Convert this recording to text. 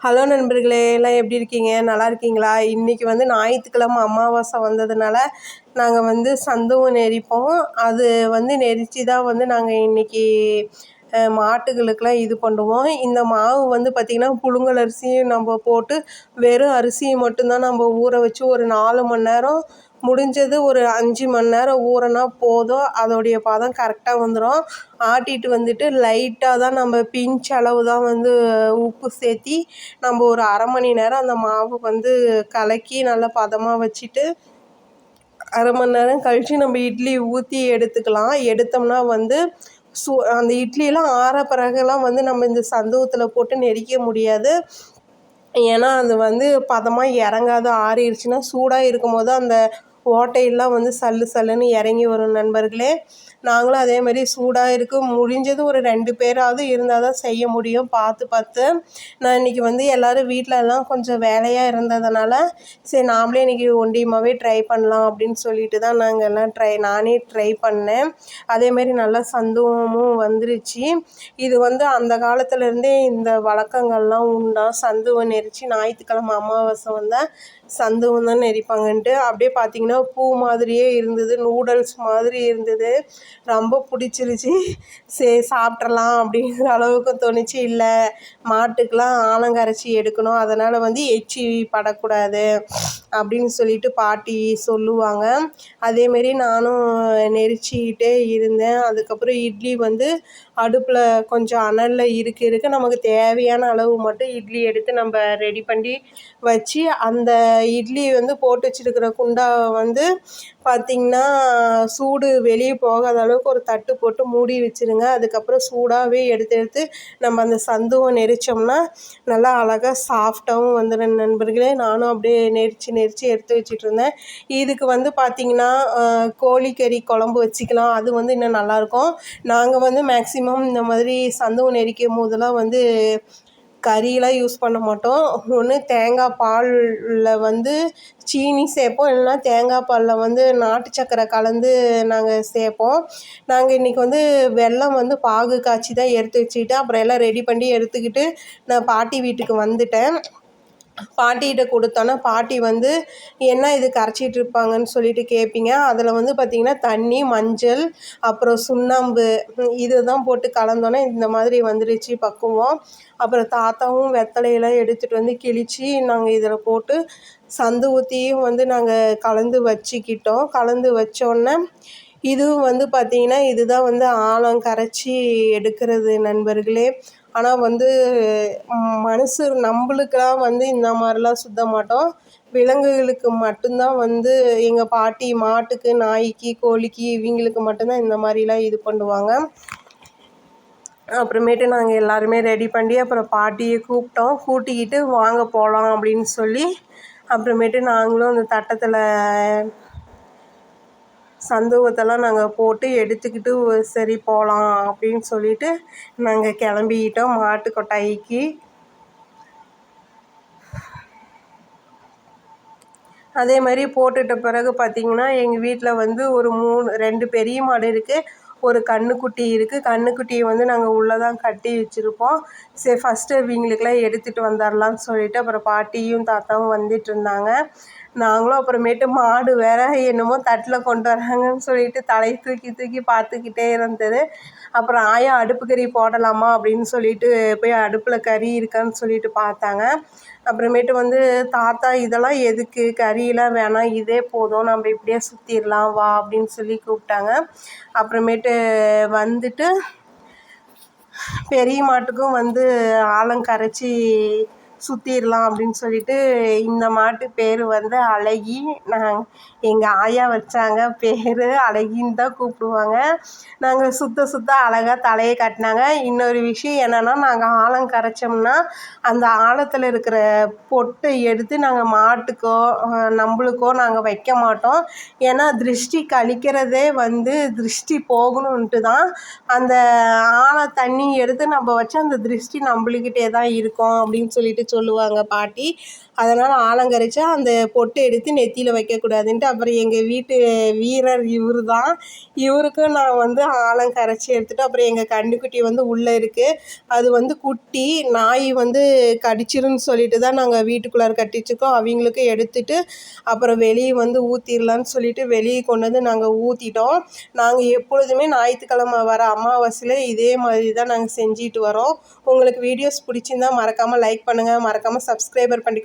Hello நண்பர்களே எல்லாம் எப்படி இருக்கீங்க? நல்லா இருக்கீங்களா? இன்றைக்கி வந்து ஞாயிற்றுக்கிழமை அமாவாசை வந்ததுனால நாங்கள் வந்து சந்தவும் நெரிப்போம். அது வந்து நெரிச்சு தான் வந்து நாங்கள் இன்றைக்கி மாட்டுகளுக்கெலாம் இது பண்ணுவோம். இந்த மாவு வந்து பார்த்திங்கன்னா புழுங்கல் அரிசியும் நம்ம போட்டு வெறும் அரிசியை மட்டும்தான் நம்ம ஊற வச்சு ஒரு நாலு மணி நேரம் முடிஞ்சது ஒரு அஞ்சு மணி நேரம் ஊறினா போதும். அதோடைய பதம் கரெக்டாக வந்துடும் ஆட்டிட்டு வந்துட்டு லைட்டாக தான் நம்ம பிஞ்ச் அளவு தான் வந்து உப்பு சேர்த்தி நம்ம ஒரு அரை மணி நேரம் அந்த மாவு வந்து கலக்கி நல்லா பதமாக வச்சுட்டு அரை மணி நேரம் கழித்து நம்ம இட்லி ஊற்றி எடுத்துக்கலாம். எடுத்தோம்னா வந்து சு அந்த இட்லியெல்லாம் ஆற பிறகுலாம் வந்து நம்ம இந்த சந்தூகத்தில் போட்டு நெரிக்க முடியாது. ஏன்னா அது வந்து பதமாக இறங்காது ஆறிடுச்சுன்னா சூடாக இருக்கும் போது அந்த ஓட்டையெல்லாம் வந்து சல்லு சல்லுன்னு இறங்கி வரும் நண்பர்களே. நாங்களும் அதே மாதிரி சூடாக இருக்குது முடிஞ்சது ஒரு ரெண்டு பேராவது இருந்தால் தான் செய்ய முடியும். பார்த்து பார்த்து. நான் இன்றைக்கி வந்து எல்லோரும் வீட்டிலலாம் கொஞ்சம் வேலையாக இருந்ததுனால சரி நாமளே இன்றைக்கி ஒண்டியமாகவே ட்ரை பண்ணலாம் அப்படின்னு சொல்லிட்டு தான் நாங்கள் எல்லாம் ட்ரை நானே ட்ரை பண்ணேன். அதேமாரி நல்லா சந்துவமும் வந்துருச்சு. இது வந்து அந்த காலத்துலேருந்தே இந்த வழக்கங்கள்லாம் உண்டா? சந்துவம் நெரிச்சு ஞாயிற்றுக்கிழமை அமாவாசை வந்தால் சந்துவம் தான் நெரிப்பாங்கன்ட்டு அப்படியே பார்த்திங்கன்னா பூ மாதிரியே இருந்தது நூடுல்ஸ் மாதிரி இருந்தது. ரொம்ப பிடிச்சிருச்சு. சரி சாப்பிட்றலாம் அப்படிங்கிற அளவுக்கு தோணுச்சு. இல்லை மாட்டுக்கெலாம் ஆலங்கரைச்சி எடுக்கணும். அதனால் வந்து எச்சி படக்கூடாது அப்படின்னு சொல்லிட்டு பாட்டி சொல்லுவாங்க. அதேமாரி நானும் நெரிச்சிக்கிட்டே இருந்தேன். அதுக்கப்புறம் இட்லி வந்து அடுப்பில் கொஞ்சம் அனலில் இருக்க இருக்க. நமக்கு தேவையான அளவு மட்டும் இட்லி எடுத்து நம்ம ரெடி பண்ணி வச்சு அந்த இட்லி வந்து போட்டு வச்சுருக்கிற குண்டா வந்து பார்த்திங்கன்னா சூடு வெளியே போகாத அளவுக்கு ஒரு தட்டு போட்டு மூடி வச்சுருங்க. அதுக்கப்புறம் சூடாகவே எடுத்து எடுத்து நம்ம அந்த சந்துவம் நெரிச்சோம்னா நல்லா அழகாக சாஃப்டாகவும் வந்துடும் நண்பர்களே. நானும் அப்படியே நெரிச்சு நெரிச்சு எடுத்து வச்சிட்ருந்தேன் இதுக்கு வந்து பார்த்திங்கன்னா கோழிக்கறி குழம்பு வச்சுக்கலாம். அது வந்து இன்னும் நல்லாயிருக்கும் நாங்கள் வந்து மேக்ஸிமம் இந்த மாதிரி சந்துவம் நெரிக்கும் போதெல்லாம் வந்து கறியெலாம் யூஸ் பண்ண மாட்டோம். ஒன்று தேங்காய் பாலில் வந்து சீனி சேர்ப்போம் இல்லைன்னா தேங்காய் பாலில் வந்து நாட்டு சக்கரை கலந்து நாங்கள் சேர்ப்போம் நாங்கள் இன்றைக்கி வந்து வெல்லம் வந்து பாகு காய்ச்சி தான் எடுத்து வச்சுக்கிட்டு அப்புறம் எல்லாம் ரெடி பண்ணி எடுத்துக்கிட்டு நான் பாட்டி வீட்டுக்கு வந்துட்டேன். பாட்டிகிட்ட கொடுத்தோன்னா பாட்டி வந்து என்ன இது கரைச்சிட்டு இருப்பாங்கன்னு சொல்லிட்டு கேட்பீங்க அதில் வந்து பார்த்திங்கன்னா தண்ணி மஞ்சள் அப்புறம் சுண்ணாம்பு இதுதான் போட்டு கலந்தோன்னே இந்த மாதிரி வந்துடுச்சு பக்குவம். அப்புறம் தாத்தாவும் வெத்தலையெல்லாம் எடுத்துகிட்டு வந்து கிழித்து நாங்கள் இதில் போட்டு சந்து ஊற்றியும் வந்து நாங்கள் கலந்து வச்சுக்கிட்டோம். கலந்து வச்சோன்னே இதுவும் வந்து பார்த்திங்கன்னா இதுதான் வந்து ஆழம் கரைச்சி எடுக்கிறது நண்பர்களே. ஆனால் வந்து மனுஷ நம்மளுக்கெல்லாம் வந்து இந்த மாதிரிலாம் சுத்த மாட்டோம். விலங்குகளுக்கு மட்டும்தான் வந்து எங்கள் பாட்டி மாட்டுக்கு நாய்க்கு கோழிக்கு இவங்களுக்கு மட்டும்தான் இந்த மாதிரிலாம் இது பண்ணுவாங்க. அப்புறமேட்டு நாங்கள் எல்லாருமே ரெடி பண்ணி அப்புறம் பாட்டியை கூப்பிட்டோம். கூட்டிக்கிட்டு வாங்க போகலாம் அப்படின்னு சொல்லி அப்புறமேட்டு நாங்களும் அந்த தட்டத்தில் சந்தோகத்தெல்லாம் நாங்கள் போட்டு எடுத்துக்கிட்டு சரி போகலாம் அப்படின்னு சொல்லிட்டு நாங்கள் கிளம்பிக்கிட்டோம் மாட்டு கொட்டாய்க்கு அதே மாதிரி போட்டுட்ட பிறகு பார்த்திங்கன்னா எங்கள் வீட்டில் வந்து ஒரு மூணு ரெண்டு பெரிய மாடு இருக்குது ஒரு கன்றுக்குட்டி இருக்குது கன்றுக்குட்டியை வந்து நாங்கள் உள்ளே தான் கட்டி வச்சுருப்போம். சரி ஃபஸ்ட்டு இவங்களுக்கெல்லாம் எடுத்துகிட்டு வந்துடலான்னு சொல்லிவிட்டு அப்புறம் பாட்டியும் தாத்தாவும் வந்துட்டு இருந்தாங்க. நாங்களும் அப்புறமேட்டு மாடு வேறு என்னமோ தட்டில் கொண்டு வராங்கன்னு சொல்லிட்டு தலையை தூக்கி தூக்கி பார்த்துக்கிட்டே இருந்தது. அப்புறம் ஆயா அடுப்பு கறி போடலாமா அப்படின்னு சொல்லிட்டு போய் அடுப்பில் கறி இருக்கான்னு சொல்லிட்டு பார்த்தாங்க. அப்புறமேட்டு வந்து தாத்தா இதெல்லாம் எதுக்கு? கறியெலாம் வேணாம். இதே போதும். நம்ம இப்படியே சுற்றிடலாம் வா அப்படின்னு சொல்லி கூப்பிட்டாங்க. அப்புறமேட்டு வந்துட்டு பெரிய மாட்டுக்கும் வந்து ஆழம் கரைச்சி சுற்றிடலாம் அப்படின்னு சொல்லிட்டு இந்த மாட்டு பேர் வந்து அழகி. நாங்கள் எங்கள் ஆயா வச்சாங்க பேர் அழகின்னு தான் கூப்பிடுவாங்க. நாங்கள் சுத்த சுத்த அழகாக தலையை கட்டினாங்க. இன்னொரு விஷயம் என்னென்னா நாங்கள் ஆழம் கரைச்சோம்னா அந்த ஆழத்தில் இருக்கிற பொட்டை எடுத்து நாங்கள் மாட்டுக்கோ நம்மளுக்கோ நாங்கள் வைக்க மாட்டோம். ஏன்னா திருஷ்டி கழிக்கிறதே வந்து திருஷ்டி போகணுன்ட்டு தான் அந்த ஆழ தண்ணி எடுத்து நம்ம வச்சு அந்த திருஷ்டி நம்மளுக்கிட்டே தான் இருக்கும் அப்படின்னு சொல்லிட்டு சொல்லுவாங்க பாட்டி. அதனால் ஆலங்கரிச்சா அந்த பொட்டு எடுத்து நெத்தியில் வைக்கக்கூடாதுன்ட்டு. அப்புறம் எங்கள் வீட்டு வீரர் இவர் தான் இவருக்கும் நான் வந்து ஆலங்கரைச்சி எடுத்துகிட்டு அப்புறம் எங்கள் கன்றுக்குட்டி வந்து உள்ளே இருக்குது அது வந்து குட்டி நாய் வந்து கடிச்சிருன்னு சொல்லிட்டு தான் நாங்கள் வீட்டுக்குள்ளார கட்டி வச்சுருக்கோம் அவங்களுக்கும் எடுத்துட்டு அப்புறம் வெளியே வந்து ஊற்றிடலான்னு சொல்லிட்டு வெளியே கொண்டு வந்து நாங்கள் ஊற்றிட்டோம் நாங்கள் எப்பொழுதுமே ஞாயிற்றுக்கிழமை வர அமாவாசையில் இதே மாதிரி தான் நாங்கள் செஞ்சுட்டு வரோம். உங்களுக்கு வீடியோஸ் பிடிச்சிருந்தா மறக்காமல் லைக் பண்ணுங்கள் மறக்காமல் சப்ஸ்கிரைபர் பண்ணிக்கோ